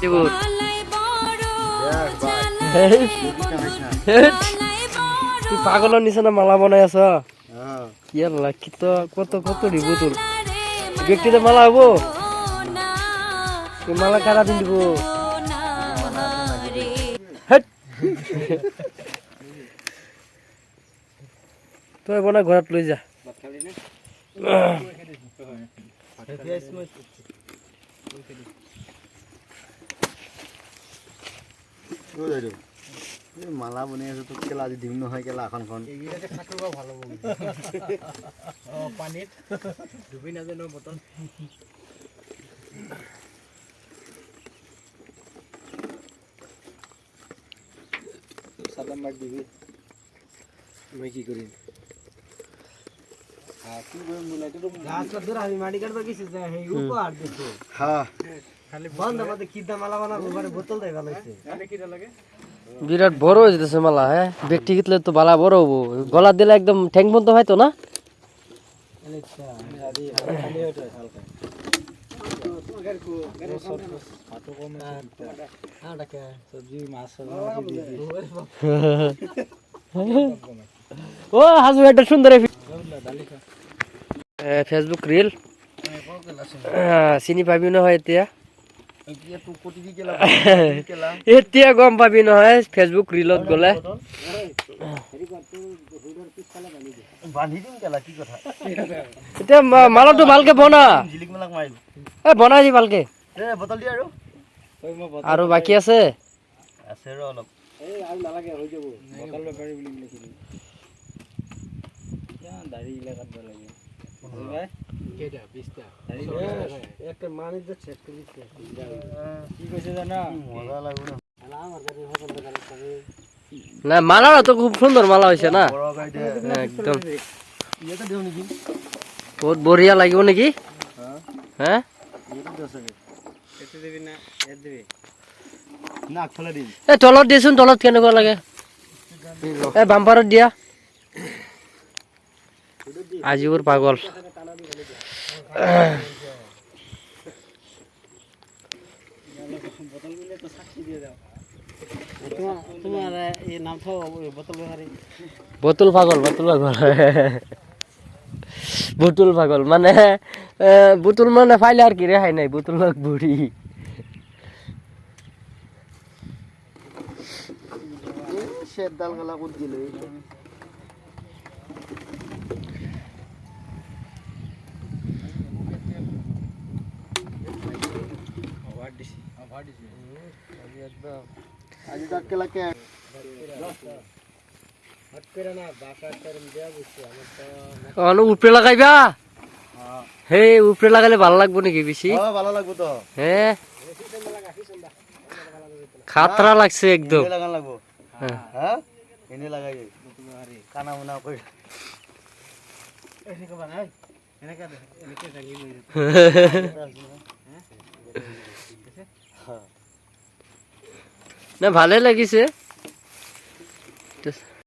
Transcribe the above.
টিপুর তুই পাগলের নিচে মালা বনাই আছ? ইয়াল্লা কি তো কত কত রি বুতুল ব্যক্তিতে মালা হব? মালা কারা পিন্ধিব হেট। তই বনা ঘৰত লৈ যা। মালা বনাই আছো তোক কেলা আজি দিম নহয় কেলা আসনখন পানীত ডুবি নাজানো বটল চাদাম মাক দিবি। মই কি কৰিম? কি কৰিম বোলে? আমি মাটি কাটবার গেছি যে সেই উপহার দিছো হ্যাঁ বিরাট বড় হয়ে যেতেছে মালা হ্যাঁ? ব্যক্তি কিতলে তো বালা বড় হব। গলা দিলে একদম ঠ্যাং বন্ধ হয়তো না? সবজি মাছ ও হাজু এটা সুন্দর ফেসবুক রিল চিনি পাবি নহয় এতিয়া। এতিয়া গম পাবি নহয় ফেচবুক ৰিলত গ'লে। বান্ধি দিম কেলা কি কথা এতিয়া মালটো ভালকে বনা। এ বনাই দি ভালকে। এ বটল দি আৰু। আৰু বাকী আছে? আছে ৰ অলপ। দাড়ি লাগে একটা কি কইছে জানা? মজা লাগব না। আমার দাড়ি হকল দাড়ি না মালাটা তো খুব সুন্দর মালা হৈছে না? একদম। দিও নেকি? বহুত বঢ়িয়া লাগিব নেকি? হ্যাঁ। এ তলত দিয়াচোন তলত কেনেকুৱা লাগে? এ বাম্পাৰত দিয়া। আজিবোৰ পাগল। বোতল পাগল, বতুল পাগল। বুতুল পাগল মানে বুতুল মানে ফাইলে আর কি রেহাই নাই, বুতুল লাগ বুড়ি। শের ডাল গলা কত দিল অভার দিছি অভার দিছি আজি তাক কেলা কে হাত করে না বাঁকা করে দেওয়া বুঝছি আমার তো অন উপরে লাগাইবা? সেই উপরে লাগালে ভালো লাগবো নাকি বেশি? ভালো লাগবো তো। হে? খাতরা লাগছে একদম। লাগান লাগবো। হ্যাঁ। হ্যাঁ? এনে লাগাই। কানা মুনা কই এনেকে বানাই এনেকে এনেকে দাঙি লই না ভালে লাগিছে তো